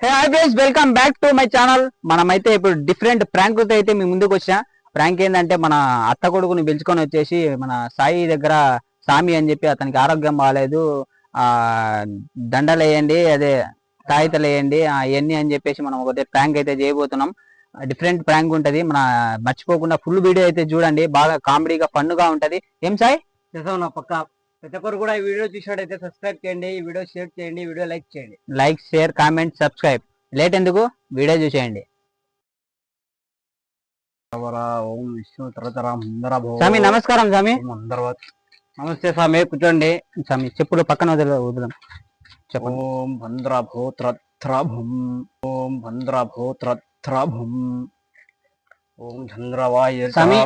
Hey hi welcome back to my channel మనమైతే ఇప్పుడు different prank అయితే మీ ముందుకు వచ్చా ప్రాంక్ ఏంటంటే మన అత్త కొడుకుని పిలుచుకొని వచ్చేసి మన సాయి దగ్గర సామి అని చెప్పి అతనికి ఆరోగ్యం బాగాలేదు. ఆ దండలు వేయండి అదే తాయితలు వేయండి అవన్నీ అని చెప్పేసి మనం ఒకటే ప్రాంక్ అయితే చేయబోతున్నాం. డిఫరెంట్ ప్రాంక్ ఉంటది. మన మర్చిపోకుండా ఫుల్ వీడియో అయితే చూడండి. బాగా కామెడీగా ఫన్గా ఉంటది. ఏం సాయి? పక్క? ప్రతి ఒక్కరు కూడా ఈ వీడియో చూసినట్టయితే సబ్స్క్రైబ్ చేయండి ఈ వీడియో షేర్ చేయండి వీడియో లైక్ చేయండి. Like share comment subscribe late ఎందుకు? వీడియో చూసేయండి. ఓం విష్ణు తరతర ముందర స్వామి నమస్కారం స్వామి. నమస్తే స్వామి కూర్చోండి. స్వామి చెప్పులు పక్కన వదిలే వదిలేం చెప్పండి. ఓం భద్రభూత్రభం ఓం భద్రభూత్రభం ఓం చంద్రవాయ స్వామి.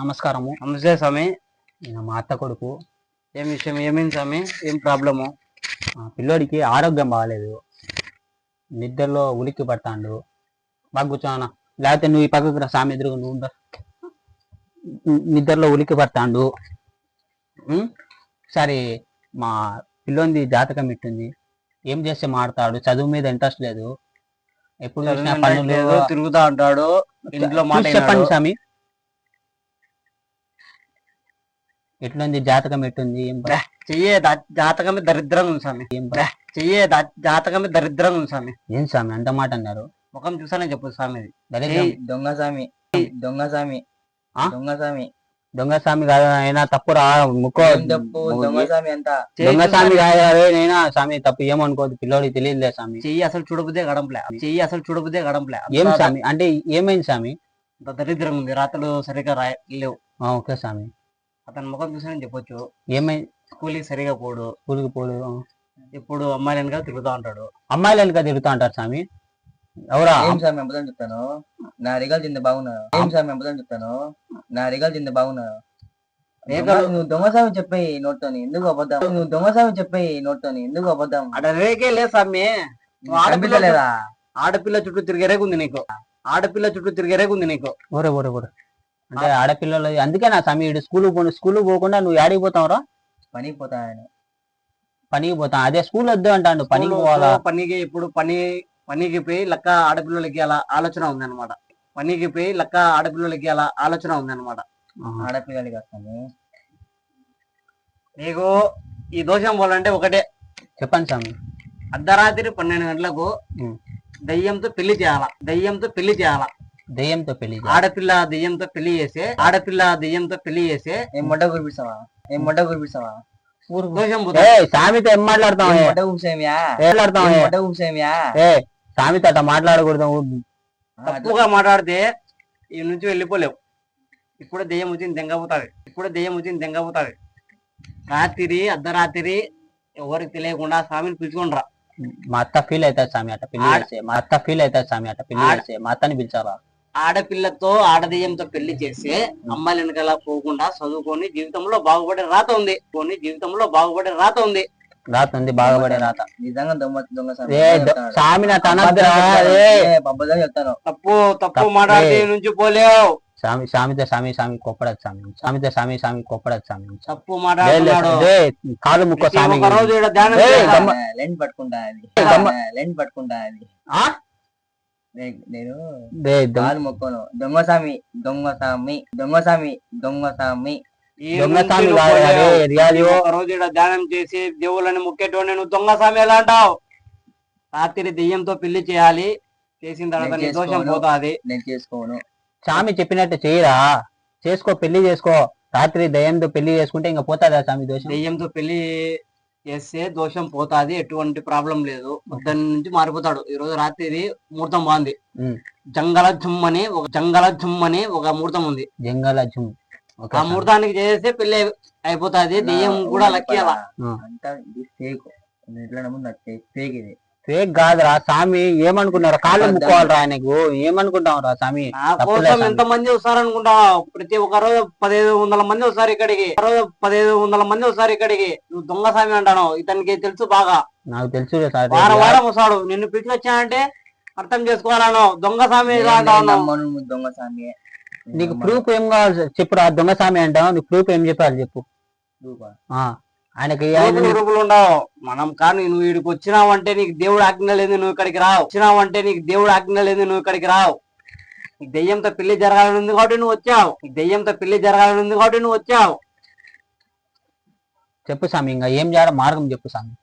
నమస్కారము. నమస్తే స్వామి. ఈయన మా అత్త కొడుకు. ఏం విషయం? ఏమైంది స్వామి? ఏం ప్రాబ్లము పిల్లోడికి ఆరోగ్యం బాగాలేదు నిద్రలో ఉలిక్కి పడతాండు. బాగా కూర్చోనా లేకపోతే నువ్వు ఈ పక్కకు రా స్వామి ఎదురుగా నువ్వు ఉండు. నిద్రలో ఉలిక్కి పడతాండు? సరే మా పిల్లోంది జాతకం ఇట్టుంది. ఏం చేస్తే మాడతాడు? చదువు మీద ఇంట్రెస్ట్ లేదు. ఎప్పుడు తిరుగుతా ఉంటాడు. ఇంట్లో చెప్పండి. స్వామి. ఎట్లుంది? జాతకం ఎట్టుంది? ఏం చెయ్యే దా- జాతకమే దరిద్రంగా ఉంది స్వామి. ఏం చెయ్యే జాతకమే దరిద్రంగా ఉంది స్వామి. ఏం స్వామి అంత మాట అన్నారు? ముఖం చూసానే చెప్పు స్వామి ఇది. దరిద్రం. దొంగ స్వామి. దొంగ స్వామి. ఆ? దొంగ స్వామి. దొంగ స్వామి కాదు అయినా తప్పు రా ముక్కో. ఏం తప్పు? దొంగ స్వామి అంత. దొంగ స్వామి చూసానే- కాదు నేనా? స్వామి తప్పు ఏమనుకోదు పిల్లోడికి తెలియదులే స్వామి. చెయ్యి అసలు చూడబుద్దే గడంప్లే చెయ్యి అసలు చూడబుద్దే గడంప్లే ఏం అంత- స్వామి? అంటే ఏమైంది స్వామి? అంత దరిద్రంగా ఉంది. రాత్రులు సరిగా రాయ లేవు ఆ, ఓకే స్వామి. అతని ముఖం చూసానే చెప్పొచ్చు. ఏమైంది స్కూల్కి సరిగా పోడు. ఊరికి పోడు. ఇప్పుడు అమ్మాయిలు వెనకాల తిరుగుతూ ఉంటాడు. అమ్మాయిలు వెనక తిరుగుతూ అంటారు స్వామి. ఎవరా? ఏం స్వామి అబద్ధం చెప్తాను నా రిగల్ తింది బాగున్నా. ఏం స్వామి అబద్ధం చెప్తాను నా రిగల్ తింది బాగున్నా. నువ్వు దొంగ స్వామి చెప్పేయి నోట్తోని. ఎందుకు అబద్ధం? నువ్వు దొంగ స్వామి చెప్పేయి నోట్తోని. ఎందుకు అబద్ధం? అక్కడ రేకే లేదు స్వామి. నువ్వు ఆడపిల్ల కనిపించలేదా ఆడపిల్ల చుట్టూ తిరిగే రేగు ఉంది నీకు. ఆడపిల్ల చుట్టూ తిరిగే రేగు ఉంది నీకు. ఊరే ఊరే ఊరే అంటే ఆడపిల్లలు అందుకే నా ఇటు స్కూల్ పో స్కూల్ పోకుండా నువ్వు ఆడికి పోతావురా పనికి పోతాను పనికి పోతాం? అదే స్కూల్ వద్దు అంటాడు పనికి పోవాలా? పనికి ఇప్పుడు పని పనికి పోయి లెక్క ఆడపిల్లలకి అలా ఆలోచన ఉంది అనమాట పనికి పోయి లెక్క ఆడపిల్లలకి అలా ఆలోచన ఉంది అనమాట. ఆడపిల్లలకి వస్తాను నీకు ఈ దోషం పోవాలంటే ఒకటే. చెప్పండి స్వామి అర్ధరాత్రి పన్నెండు గంటలకు. దయ్యంతో పెళ్ళి చేయాల? దయ్యంతో పెళ్ళి చేయాల? దెయ్యంతో పెళ్ళి. ఆడపిల్ల దయ్యంతో పెళ్ళి చేసే ఆడపిల్ల దయ్యంతో పెళ్ళి చేసే. ఏం మొడ్డ కురిపిస్తావా ఏం మొడ్డ కురిపిస్తావా సామితో ఏం మాట్లాడతాం? మొడ్డ కూసేమియా మాట్లాడతాం? మొడ్డ కూసేమియా ఏ సామితో అట్లా మాట్లాడకూడదు తప్పుగా మాట్లాడితే ఈ నుంచి వెళ్ళిపోలేవు. ఇప్పుడు దెయ్యం వచ్చింది దెంగపోతుంది ఇప్పుడు దెయ్యం వచ్చింది దెంగపోతుంది రాత్రి అర్ధరాత్రి ఎవరికి తెలియకుండా స్వామిని పిలుచుకుంటారా? మా అత్త ఫీల్ అవుతుంది స్వామి అట్ట చేస్తే. మా అత్త ఫీల్ అవుతుంది స్వామి అట్ట చేస్తే. మా అత్తని పిలిచారా ఆడపిల్లతో ఆడదెయ్యంతో పెళ్ళి చేసి అమ్మాయిల వెనకాల పోకుండా చదువుకొని జీవితంలో బాగుపడే రాత ఉంది. కొని జీవితంలో బాగుపడే రాత ఉంది. రాత ఉంది బాగుపడే రాత. నిజంగా దొంగ తప్పు తప్పు ఈ నుంచి పోలేవు. స్వామి స్వామితో స్వామి స్వామి కొప్పడదు స్వామి స్వామితో స్వామి స్వామి కొప్పడదు స్వామి తప్పు లే, కాలు ముక్కో లెండ్ పట్టుకుంటా లెండ్ పట్టుకుంటా నేను దే, దొంగ- కాలు మొక్కను. దొంగ స్వామి దొంగ స్వామి దొంగ స్వామి దొంగ స్వామి ఈ దొంగ నుంచి స్వామి నువ్వు కాదు పోలేవు. అదే, రియాలి ఓ. ఒక రోజు ధ్యానం చేసి దేవుళ్ళని ముక్కేటోని నువ్వు దొంగ స్వామి ఎలా అంటావు? రాత్రి దెయ్యంతో పెళ్ళి చేయాలి. చేసిన తర్వాత నేను నీ దోషం చేసుకోను. పోతాది. నేను చేసుకోను. స్వామి చెప్పినట్టు చేయరా? చేసుకో పెళ్ళి చేసుకో. రాత్రి దయ్యంతో పెళ్ళి చేసుకుంటే ఇంకా పోతాదా స్వామి దోషం? దెయ్యంతో పెళ్ళి చేస్తే దోషం పోతాది ఎటువంటి ప్రాబ్లం లేదు. దాని నుంచి మారిపోతాడు. ఈ రోజు రాత్రి ముహూర్తం బాగుంది. జంగల జుమ్ అని ఒక జంగల జుమ్ అని ఒక ముహూర్తం ఉంది. జంగల జుమ్ ఆ. ముహూర్తానికి చేస్తే పెళ్ళి అయిపోతాది. దెయ్యం కూడా లక్కీ అలా. అంతా ఇది ఫేక్ ఇది. ఫేక్ కాదురా స్వామి ఏమనుకున్నారు? కాళ్ళు. ముక్కోవాలరా ఆయనకు? ఏమనుకుంటావు రా స్వామి. కోసం. ఎంత మంది వస్తారనుకుంటావు ప్రతి ఒక్క రోజు పదిహేను వందల మంది వస్తారు ఇక్కడికి. రోజు పదిహేను వందల మంది వస్తారు ఇక్కడికి. నువ్వు దొంగ స్వామి అంటాను ఇతనికి తెలుసు బాగా. నాకు తెలుసు వారం వారం వస్తాడు. నిన్ను పిలిచొచ్చానంటే అర్థం చేసుకోవాలను దొంగ స్వామి దొంగ స్వామి. నీకు ప్రూఫ్ ఏం కావాలి? చెప్పురా దొంగ స్వామి అంటావు? నీకు ప్రూఫ్ ఏం చెప్పాలి చెప్పు. ఆయనకి ఉండవు మనం కానీ నువ్వు వీడికి వచ్చినావంటే నీకు దేవుడు ఆజ్ఞ లేదు నువ్వు ఇక్కడికి రావు. వచ్చినావంటే నీకు దేవుడు ఆజ్ఞ లేదు నువ్వు ఇక్కడికి రావు. నీకు దెయ్యంతో పెళ్ళి జరగాలని ఉంది కాబట్టి నువ్వు వచ్చావు. నీకు దెయ్యంతో పెళ్ళి జరగాలని ఉంది కాబట్టి నువ్వు వచ్చావు. చెప్పు స్వామి ఇంకా ఏం చేయాలి? మార్గం చెప్పు స్వామి.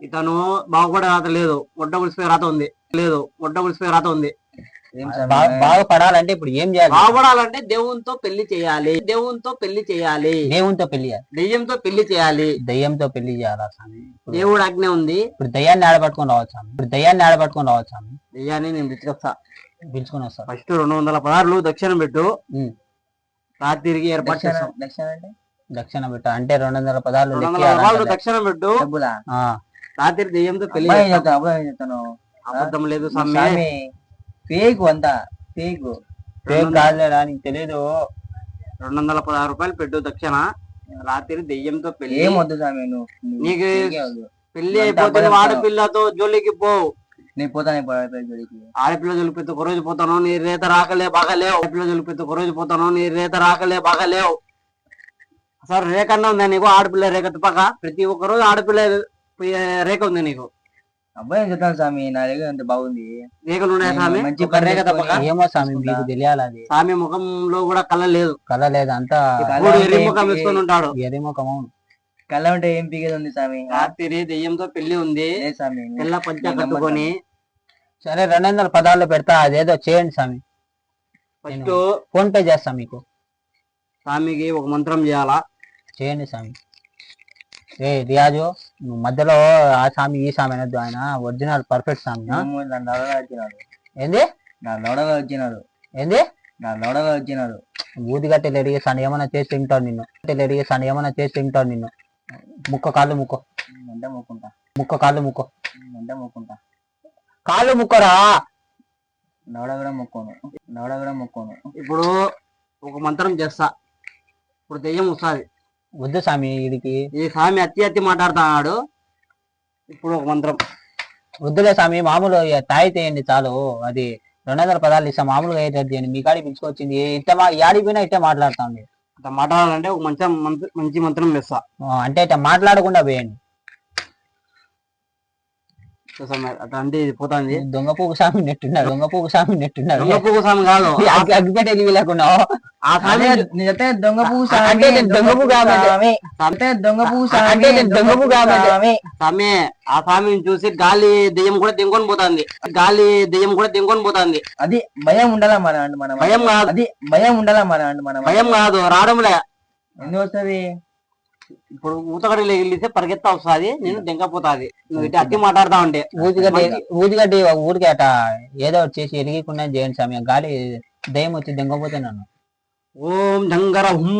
ఇతను బాగుపడే రాత లేదు. ఒడ్డ గుడిసిపోయే రాత ఉంది. లేదు ఒడ్డ గుడిసిపోయే రాత ఉంది. బాగా పడాలంటే ఇప్పుడు ఏం చేయాలి? బాగుపడాలంటే దేవునితో పెళ్ళి చేయాలి. దేవునితో పెళ్ళి చేయాలి. దేవునితో పెళ్ళి దెయ్యంతో పెళ్ళి చేయాలి. దయ్యంతో పెళ్ళి చేయాలా స్వామి? దేవుడు ఆజ్ఞ ఉంది. ఇప్పుడు దయ్యాన్ని ఆడబట్టుకొని రావచ్చు స్వామి. ఇప్పుడు దయ్యాన్ని ఆడబట్టుకొని రావచ్చు స్వామి. దెయ్యాన్ని నేను పిలుచుకొస్తా. పిలుచుకొని వస్తారు ఫస్ట్ రెండు వందల పదార్లు దక్షిణ పెట్టు. ఉమ్. రాత్రికి ఏర్పాటు చేస్తాం. దక్షిణ అంటే? దక్షిణ పెట్ట. అంటే రెండు వందల పదార్లు. దక్షిణ పెట్టు. రాత్రి దెయ్యంతో పెళ్ళి చెప్తాను అబద్ధం లేదు స్వామి ఫేక్ అంతా ఫేక్ ఫేక్ కాదులేరా నీకు తెలీదు. రెండు వందల పదహారు రూపాయలు పెట్టు దక్షిణ. రాత్రి దెయ్యంతో పెళ్ళి. ఏం వద్దు స్వామి నువ్వు నీకు. పెళ్ళి అంతా అయిపోతే అబద్ధం నువ్వు ఆడపిల్లతో జోలికి పో. నేను పోతాను జోలికి. ఆడపిల్ల జొలిపితే ఒక రోజు పోతాను నీ రేత రాకలే బాగలేవు. ఆడపిల్ల జొలిపితే ఒక రోజు పోతాను నీ రేత రాకలే బాగలేవు. సార్ రేఖ అన్న ఉందా నీకు? ఆడపిల్ల రేఖ తప్పక ప్రతి ఒక్క రోజు ఆడపిల్ల రేఖ ఉంది నీకు. అబ్బాయి చెప్తాను స్వామి? నా దగ్గర అంత బాగుంది. ఉన్నాయి స్వామి? మంచి తప్పక? చేసుకొని- ఏమో స్వామి మీకు తెలియాలి అది. స్వామి ముఖంలో కూడా కళ్ళ లేదు. కళ లేదు అంతా కళ ఎర్రి ఏం ముఖం వేసుకొని ఉంటాడు. కళ్ళ ఉంటే ఏం పీకేది ఉంది స్వామి? రాత్రి దెయ్యంతో పెళ్ళి ఉంది. లేదు స్వామి? తెల్ల పంచ కట్టుకొని. సరే రెండు వందల పదాల్లో పెడతా అదేదో చేయండి స్వామి. ఫస్ట్ ఫోన్ పే చేస్తా మీకు. స్వామికి ఒక మంత్రం చేయాలా? చేయండి స్వామి. ఏ రియాజు నువ్వు మధ్యలో ఆ స్వామి ఈ స్వామి అనొద్దు ఆయన. ఒరిజినల్ పర్ఫెక్ట్ స్వామి. ఆ? ఏమో నా లవడగా వచ్చినాడు. ఏంది? నా లవడగా వచ్చినాడు. ఏంది? నా లవడగా వచ్చినాడు. బూది గట్టెలు ఎరిగేసాను ఏమైనా చేసి తింటాడు నిన్ను? గట్టెలు ఎరిగేసాను ఏమైనా చేసి తింటాడు నిన్ను? ముక్క కాళ్ళు ముక్కో. అంటే మొక్కుంటా. ముక్క కాళ్ళు ముక్కో. అంటే మొక్కుంటా. కాళ్ళు ముక్కరా? లవడ కూడా మొక్కోను. కూడా మొక్కోను. ఇప్పుడు ఒక మంత్రం చేస్తా. ఇప్పుడు దెయ్యం వస్తుంది. వద్దు స్వామి వీడికి ఈ స్వామి అతి అతి మాట్లాడుతున్నాడు. ఇప్పుడు ఒక మంత్రం. వద్దులే స్వామి మామూలు తాయి తీయండి చాలు. అది రెండు వందల పదాలు ఇస్తా మామూలుగా అయ్యేటట్టు చేయండి మీ కాడికి పిలుచుకొచ్చింది. ఇట్ట మా యాడికి పోయినా ఇట్టే మాట్లాడుతుంది అట్లా మాట్లాడాలంటే ఒక మంచి మంత్ర- మంచి మంత్రం వేస్తా అంటే ఇట్ట మాట్లాడకుండా పోయండి. చూసాం మరి. అట్లా అంటే ఇది పోతుంది. దొంగ పువ్వు స్వామి నెట్టున్నారు దొంగ పువ్వు స్వామి నెట్టున్నారు. దొంగ పువ్వు స్వామి కాదు. అగ్గి- అగ్గిపెట్ట లేకుండా దొంగ అంటే దొంగ పువ్వు దొంగ కాబట్టి-. అంటే దొంగ అంటే కాబట్టి- స్వామి. స్వామి ఆ స్వామిని చూసి గాలి దెయ్యం కూడా దెంకొని పోతుంది. గాలి దెయ్యం కూడా దెంకొని పోతుంది. అది భయం ఉండాలా మన మనం? భయం కాదు. అది భయం ఉండాలా మన మనం? భయం కాదు రావడంలే. ఎందుకు వస్తుంది? ఇప్పుడు ఊతగడి వెళ్ళిస్తే పరిగెత్తా వస్తుంది నేను దెంకపోతాది. నువ్వు ఇటు అతి మాట్లాడుతా ఉంటే. ఊదిగడ్డి ఊదిగడ్డి ఊరికి అట ఏదో చేసి ఎలిగికుండా చేయండి స్వామి గాలి దయ్యం వచ్చి దెంగపోతే నన్ను. ఓం డంగర హుం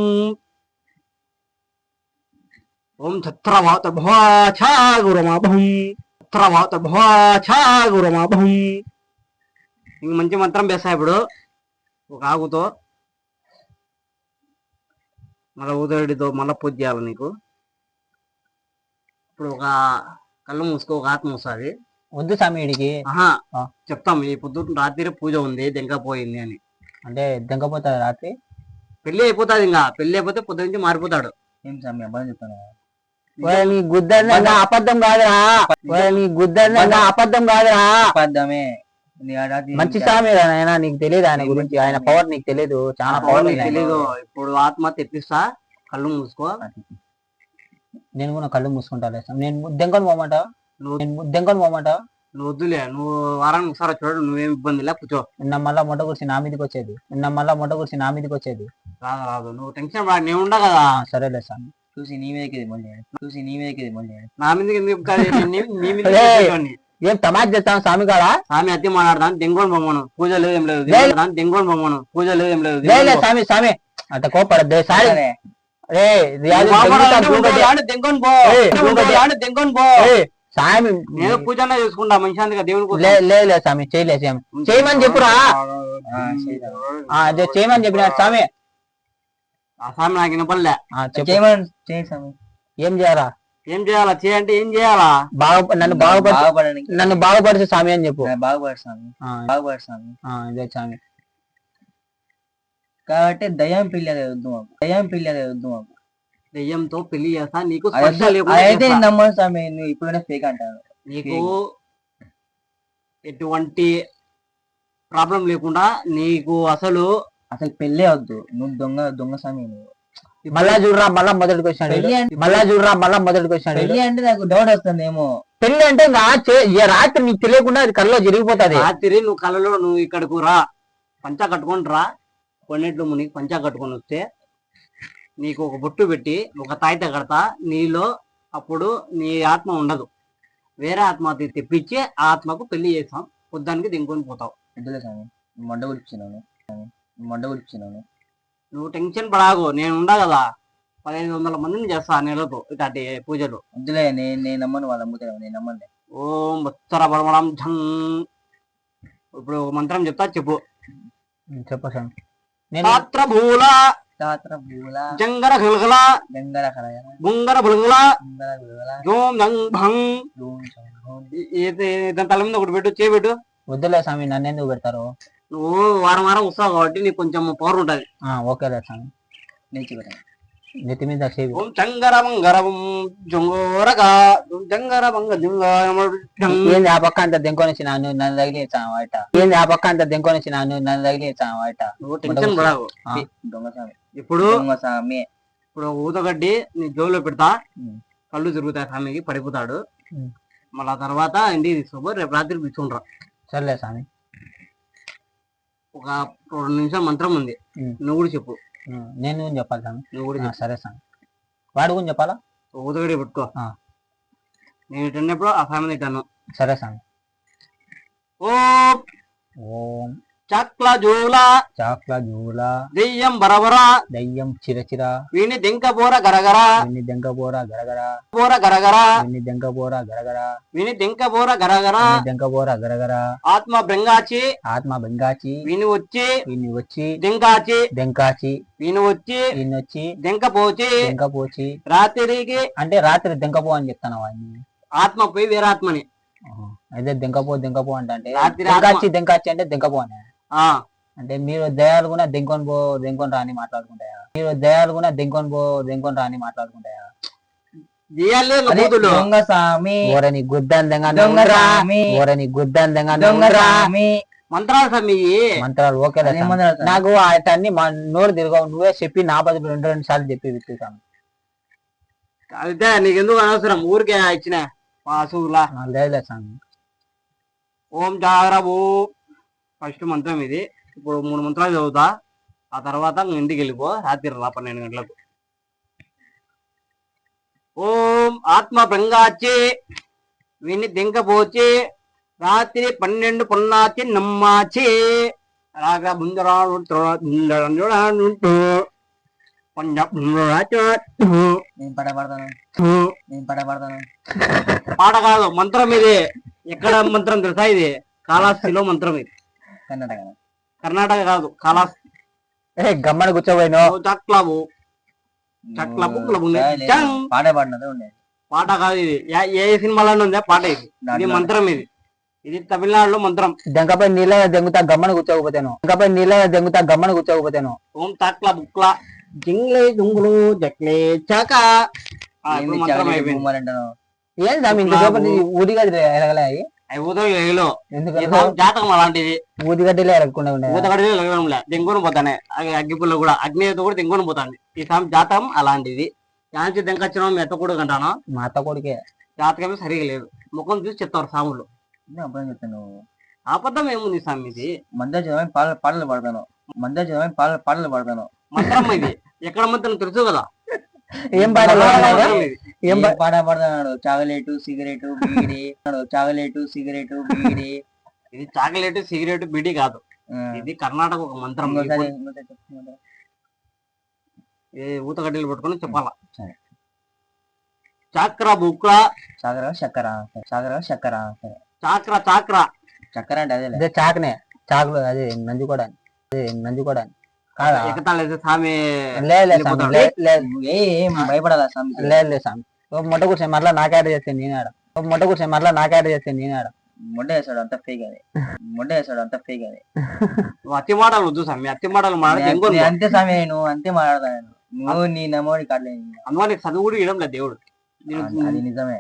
ఓం ఛత్రవాత భవాఛా గురమాభం ఛత్రవాత భవాఛా గురమాభం ఇంక మంచి మంత్రం వేస్తా ఇప్పుడు. ఒక ఆకుతో మళ్ళా ఊదడితో మళ్ళా పూజ చేయాలి నీకు. ఇప్పుడు ఒక కళ్ళు మూసుకో ఒక ఆత్మ వస్తుంది వద్దు ఆ. చెప్తాం. ఈ పొద్దున్న రాత్రి పూజ ఉంది దెంక పోయింది అని. అంటే దెంగపోతాడు రాత్రి? పెళ్ళి అయిపోతాది ఇంకా. పెళ్ళి అయిపోతే పొద్దు నుంచి మారిపోతాడు. ఏం స్వామి అబ్బాయి చెప్తాను? ఓయ్ నీ గుద్దన్న అబద్ధం కాదురా. ఓయ్ నీ గుద్దన్న అబద్ధం కాదురా. రాత్రి మంచి స్వామి ఆయన నీకు తెలియదు ఆయన గురించి. ఆయన పవర్ నీకు తెలియదు. చాలా పవర్ నీకు తెలీదు ఇప్పుడు ఆత్మ తెప్పిస్తా. కళ్ళు మూసుకో. నేను కూడా కళ్ళు మూసుకుంటా నేను దెంకొని నువ్వు నేను దెంకొని పోమంటావా? నువ్వు వద్దులే నువ్వు వారానికి ఒకసారి చూడు నువ్వేం ఇబ్బంది లే కూర్చో. నిన్న మళ్ళా మొట్ట కుర్చి నా మీదకి వచ్చేది. నిన్న మళ్ళా మొట్ట కుర్చి నా మీదకి వచ్చేది. రాదు రాదు. నువ్వు టెన్షన్ పడ నేను ఉండా కదా. సరేలే స్వామి చూసి నీ మీదకి మళ్ళీ చూసి నీ మీదకి మళ్ళీ నా మీదకి ఎందుకు? నీ- నీ మీద ఏయ్. ఏం తమాజ్ చేస్తాను స్వామి కాడ స్వామి అతి మాట్లాడదాం దెంగోని బొమ్మను. పూజ లేదు ఏం లేదు. లే. దాని దెంగోని బొమ్మను. పూజ లేదు ఏం లేదు. లేలే స్వామి స్వామి. అంత కోపడద్దు సారీ. రే రియాజు దొంగతాను. దెంగోని ఏయ్. దెంగోని ఏయ్, స్వామి నేను పూజ చేసుకుంటా మనిషి దేవుని కోసం. లే లే లే స్వామి చేయలే స్వామి చేయమని చెప్పురా. ఆ, అదే చేయమని చెప్పిన స్వామి ఆ స్వామి నాకు వినపడలే. చేయమని చేయి స్వామి ఏం చేయాలా? ఏం చేయాలా? చేయంటే ఏం చేయాలా? బాగా నన్ను బాగుపడి బాగుపడడానికి. నన్ను బాగుపరిచే స్వామి అని చెప్పు. బాగుపడు స్వామి ఆ, బాగుపడు స్వామి ఆ, ఇదే స్వామి కాబట్టి దయ్యం పిల్లలు వద్దు మాకు దయ్యం పిల్లలు వద్దు మాకు దెయ్యంతో పెళ్ళి చేస్తా. నీకు అదైతే స్పర్శ లేకుండా అదైతే చేస్తా. నమ్మను స్వామి నువ్వు ఇప్పుడునే ఫేక్ అంటాను నీకు ఎటువంటి ప్రాబ్లం లేకుండా నీకు అసలు అసలు పెళ్ళే వద్దు. నువ్వు దొంగ దొంగ స్వామి నువ్వు. మళ్ళా చూడరా మళ్ళా మొదటికి. అంటే మళ్ళా చూడరా మళ్ళా మొదటికి వచ్చినాడు వీడు. పెళ్ళి అంటే నాకు డౌట్ వస్తుంది ఏమో పెళ్ళి అంటే ఆ చే- ఈ రాత్రి నీకు తెలియకుండా అది కళ్ళలో జరిగిపోతుంది. రాత్రి నువ్వు కలలో నువ్వు ఇక్కడకు రా. పంచా కట్టుకొని రా. కొన్నిట్లు మునిగి పంచా కట్టుకొని వస్తే నీకు ఒక బొట్టు పెట్టి ఒక తాయిత కడతా నీలో అప్పుడు నీ ఆత్మ ఉండదు. వేరే ఆత్మ తెప్పించి ఆ ఆత్మకు పెళ్ళి చేస్తాం. పొద్దానికి దింకొని పోతావు. వద్దులే స్వామి మొండ గుడిచినాను మొండ గుడిచినాను నువ్వు టెన్షన్ పడాగు నేను ఉండా కదా. పదిహేను వందల మందిని చేస్తా నెలకు ఇట్లాంటి పూజలు. వద్దులే నేను నేను నమ్మను వాళ్ళు అమ్ముతాను నేను నమ్మను. ఓం బత్తర బలమడం ఝం ఇప్పుడు ఒక మంత్రం చెప్తా చెప్పు. చెప్పు నేను భూల జంగర గలగల గంగర కలయ బుంగర బులంగల గంగర జోం దంగ్ భంగ్ దాని తల మీద ఒకటి పెట్టు చేపెట్టు వద్దులే స్వామి నన్ను ఎందుకు పెడతారు నువ్వు వారం వారం వస్తావు కాబట్టి నీకు కొంచెం పవర్ ఉంటది ఆ, ఓకేలే స్వామి నీచి పెట్టండి నెత్తి మీద జొంగోరగా ఏంది ఆ పక్క అంత దెంకొని నాను నన్ను తగిలించాను బయట ఏంది ఆ పక్క అంత దెంకొని నన్ను తగిలించాను బయట ఇప్పుడు ఇప్పుడు ఊతగడ్డి నీ జోబులో పెడతా. కళ్ళు తిరుగుతాయి స్వామికి పడిపోతాడు. మళ్ళా తర్వాత ఇంటికి తీసుకోపో రేపు రాత్రి కూర్చుండ్రా. సర్లే స్వామి ఒక రెండు నిమిషాలు మంత్రం ఉంది. నువ్వు కూడా చెప్పు. నేను గురించి చెప్పాలి స్వామి నువ్వు కూడా సరే స్వామి వాడు గురించి చెప్పాలా? ఊతగడ్డి పెట్టుకో. నేను తిన్నప్పుడు ఆ ఫ్యామిలీ తింటాను. సరే స్వామి ఓ. ఓం. చక్ల జోల చాక్ల జూల దెయ్యం బరబర దయ్యం చిరచిర వీని దెంకపోర గరగర విని దెంకపోర గరగర పోర గరగర విని దెంకపోర గరగర విని దెంకపోర గరగర విని దెంకపోర గరగర ఆత్మ బెంగాచి ఆత్మ బెంగాచి విని వచ్చి వీని వచ్చి దెంకాచి దెంకాచి విని వచ్చి వీని వచ్చి దెంకపోచి దెంకపోచి రాత్రికి అంటే రాత్రి దెంకపో అని చెప్తాను వాడిని ఆత్మ పోయి వేరే ఆత్మని. అయితే దెంకపో దెంకపో అంటే దెంకాచి దెంకాచి అంటే దెంకపో అని అంటే మీరు దయాలు కూడా దెంకొని పో దెంకొని రాని మాట్లాడుకుంటాయా? మీరు దయాలు కూడా దెంకొని పో దెంకొని రాని మాట్లాడుకుంటాయా? దొంగ స్వామి ఓరని గుద్దాన్ దెంగ దొంగ స్వామి ఓరని గుద్దాన్ దెంగ దొంగ స్వామి మంత్రాలు స్వామి. మంత్రాలు ఓకే. నాకు అతన్ని మా నోరు తిరగవు. నువ్వే చెప్పి నా బదులు రెండు రెండు సార్లు చెప్పి విత్తుతాను అయితే నీకెందుకు అనవసరం? ఊరికే ఇచ్చిన పాసులా లేదు స్వామి ఓం జాగ్రబు ఫస్ట్ మంత్రం ఇది. ఇప్పుడు మూడు మంత్రాలు చదువుతా. ఆ తర్వాత ఇంటికి వెళ్ళిపో. రాత్రి రా పన్నెండు గంటలకు. ఓం ఆత్మ బెంగాచి విని దింకపోచి రాత్రి పన్నెండు పొన్నాచి నమ్మాచి. రాగా పడతాను. పాట కాదు మంత్రం ఇది. ఎక్కడ మంత్రం తెలుసా ఇది? కాళహస్తిలో మంత్రం ఇది. కర్ణాటక కర్ణాటక కాదు కాళహస్తి ఏ గమ్మని కూర్చోబోయినో? చక్లబు చక్ల బుక్ల ఉంది. లేదు, చంగ్. పాట పాడినదే ఉండేది పాట కాదు ఇది. ఏ- సినిమాలో ఉందా? పాట ఇది. ఇది మంత్రం ఇది. ఇది తమిళనాడులో మంత్రం. దెంకపై నీళ్ళ దెంగుతా గమ్మని కూర్చోకపోతాను. దెంకపై నీళ్ళ దెంగుతా గమ్మని కూర్చోకపోతాను. ఓం చక్ల బుక్ల జింగ్లే దుంగులు జక్లే చక. మంత్రం అయిపోయింది. బొమ్మలు అంటాను ఏం స్వామి ఇంతసేపు ఊదిగడ్డి ఎరగలే అవి ఎగలో ఎందుకంటే జాతకం అలాంటిది. ఊదిగడ్డలే ఎరగకుండా ఉండే ఊతగడి ఎగడంలే దెంగుని పోతానే. అగ్గి- అగ్గిపుల్ల కూడా అగ్నితో కూడా దెంగుని పోతాంది. ఈ సామి జాతకం అలాంటిది. యాంచి దెంకొచ్చిన మెత్త కూడా కంటాను మా అత్త కొడుకే. జాతకమే సరిగా లేదు. ముఖం చూసి చెప్తారు సాములు. అప్పుడే చెప్తాను అబద్ధం ఏముంది స్వామి ఇది మంద? పాటలు పాడతాను. మంద పాటలు పాడతాను. మంత్రం ఇది. ఎక్కడ మంత్రం తెలుసు కదా? ఏం ఇది. ఏం పాట పాడతాడు చాగలేటు సిగరెట్ బీడి. చాగలేటు సిగరెట్ బీడి. ఇది చాక్లెట్ సిగరెట్ బిడి కాదు. ఇది కర్ణాటక ఒక మంత్రం. ఈ ఊతగడ్డలు పట్టుకొని చెప్పాలా. చాక్ర బుక్ల చాకర చక్కర చాకర చక్కర చాక్ర చాక్ర. చక్కర అంటే అదే అదే చాకనే. చాకులు అదే నంజుకోవడానికి అదే నంజుకోవడానికి కాదా లేదు స్వామి, భయపడాలా స్వామి లేదు లేదు స్వామి మొట్ట కూర్చొని మళ్ళీ నాకాడ చేస్తే నేనాడ మొట్ట కూర్చొని మళ్ళీ నాకాడ చేస్తే నేనాడ మొండ వేసాడు అంత ఫేక్ అది. మొండ వేసాడు అంత ఫేక్ అది. నువ్వు అతి మాటలు వద్దు సామి అతి మాటలు మాట్లాడి అంతే స్వామి నేను అంతే మాట్లాడతాను నువ్వు నీ నమోడి కాడలేదు అందువల్ల నీకు చదువు కూడా ఇవ్వడం లేదు దేవుడు అది నిజమే.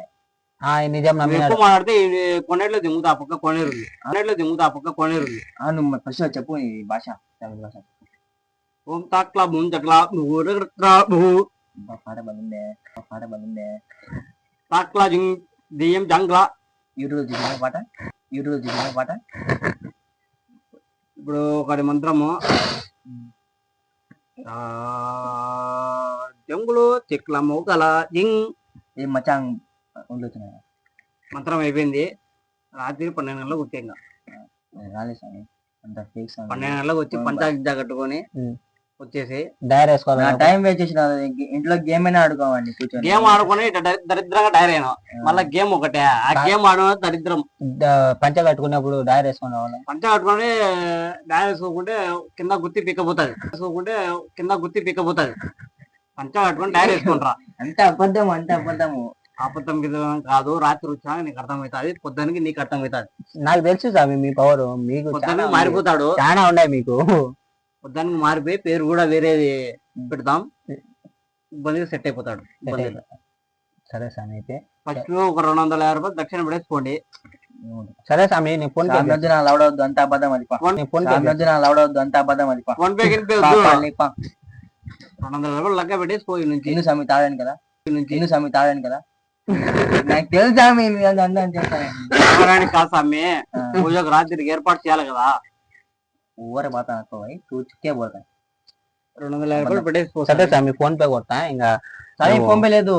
నిజం నువ్వు ఎక్కువ మాట్లాడితే ఈ కొన్నేట్లో దింగుతా పక్క కొనేరు ఉంది కొన్నేట్లో దింగుతా పక్క కొనేరు నువ్వు ఫస్ట్ చెప్పు నీ భాష తమిళ భాష. ఓం తాక్లా భూమ్ చక్లా నువ్వు రగట్రా నువ్వు బా, పాట బాగుందే బా, పాట బాగుందే తాక్లా జింగ్ దెయ్యం జంగ్లా యూట్యూబ్ చూసిన పాట యూట్యూబ్ చూసిన పాట ఇప్పుడు ఒకటి మంత్రము జంగులు చెక్ల మోకల జింగ్ ఏ మచాంగ్ ఉండొచ్చు మంత్రం అయిపోయింది రాత్రి పన్నెండు గంటలకు వచ్చాయి రాలే స్వామి అంత ఫేక్ పన్నెండు గంటలకు వచ్చి పంచాయతీ కట్టుకొని. వచ్చేసి డైర్ నా వేసుకోవాలి టైం వేస్ట్ చేసిన ఇంట్లో గేమ్ అయినా ఆడుకోవండి కూర్చొని. గేమ్ ఆడుకొని దరిద్రంగా టైర్ అయినా. మళ్ళా గేమ్ ఒకటే. ఆ గేమ్ ఆడడం దరిద్రం. పంచ కట్టుకున్నప్పుడు డైర్ వేసుకొని రావాలి? పంచ కట్టుకొని డాయ్ వేసుకోకుంటే కింద గుత్తి పిక్కపోతుంది వేసుకోకుంటే కింద గుత్తి పిక్కపోతుంది పంచ కట్టుకొని డైర్ వేసుకుంటారా అంత అబద్ధం అంత అబద్ధము. ఆపత్తం కింద కాదు. రాత్రి వచ్చాక నీకు అర్థమవుతుంది. పొద్దునకి నీకు అర్థమవుతుంది. నాకు తెలుసు స్వామి మీ పవర్ మీకు. మారిపోతాడు. చాలా ఉన్నాయి మీకు. పొద్దునకి మారిపోయి పేరు కూడా వేరేది పెడతాం ఇబ్బందిగా సెట్ అయిపోతాడు ఇబ్బందిగా. సరే స్వామి అయితే ఫస్ట్ ఒక రెండు వందల యాభై రూపాయలు దక్షిణ పడేసుకోండి సరే స్వామి నేను ఫోన్ పే సామి వద్దు నా లవడవద్దు అంత అబద్ధం అది పా నేను ఫోన్ పే సామి వద్దు నా లవడవద్దు అంత అబద్ధం అది పా ఫోన్ పే గిన్ పే పా, వద్దు. పా, లే, పా. రెండు వందల రూపాయలు లెక్క పెట్టేసుకో ఈ నుంచి తిను స్వామి తాగాను కదా ఈ నుంచి తిను స్వామి తాగాను కదా నాకు తెలుసు స్వామి మీరు అంత అందరం చేస్తాను తాగడానికి కాదు స్వామి పూజకు రాత్రికి ఏర్పాటు చేయాలి కదా ఊర బాత పోయి తూచుకే పోతాను రెండు వందల యాభై రూపాయలు పెట్టేసుకో సరే స్వామి ఫోన్ పే కొడతా ఇంకా స్వామి ఫోన్ పే లేదు.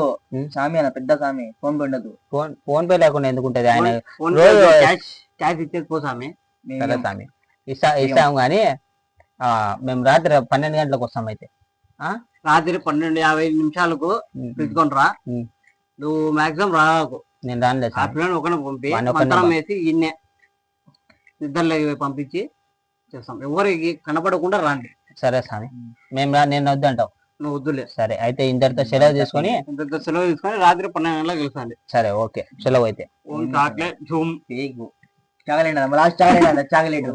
స్వామి అన్న పెద్ద స్వామి ఫోన్ పే ఉండదు. ఫోన్ ఫోన్ పే లేకుండా ఎందుకు ఉంటది ఆయన? రోజు- క్యాష్ క్యాష్ ఇచ్చేది పో స్వామి. సరే స్వామి. ఇస్తా ఇస్తాం కానీ ఆ, మేము రాత్రి పన్నెండు గంటలకు వస్తాం అయితే. రాత్రి పన్నెండు యాభై నిమిషాలకు పిలుచుకొని రా. నువ్వు మాక్సిమం రాకు. నేను రానులే ఆ స్వామి. పిల్లని ఒకరిని పంపి వాడిని ఒకరిని మంత్రం పంపి. వేసి ఇన్నే ఇద్దరు పంపించి చేస్తాం. ఎవరికి కనపడకుండా రాండి. సరే స్వామి. మేము రా నేను వద్దంటావు నువ్వు వద్దులే. సరే అయితే ఇంతటితో సెలవు తీసుకొని ఇంత సెలవు తీసుకొని రాత్రి పన్నెండు గంటలకు వెళ్తాండి. సరే ఓకే. సెలవు అయితే. Chocolate zoom chocolate last chocolate chocolate.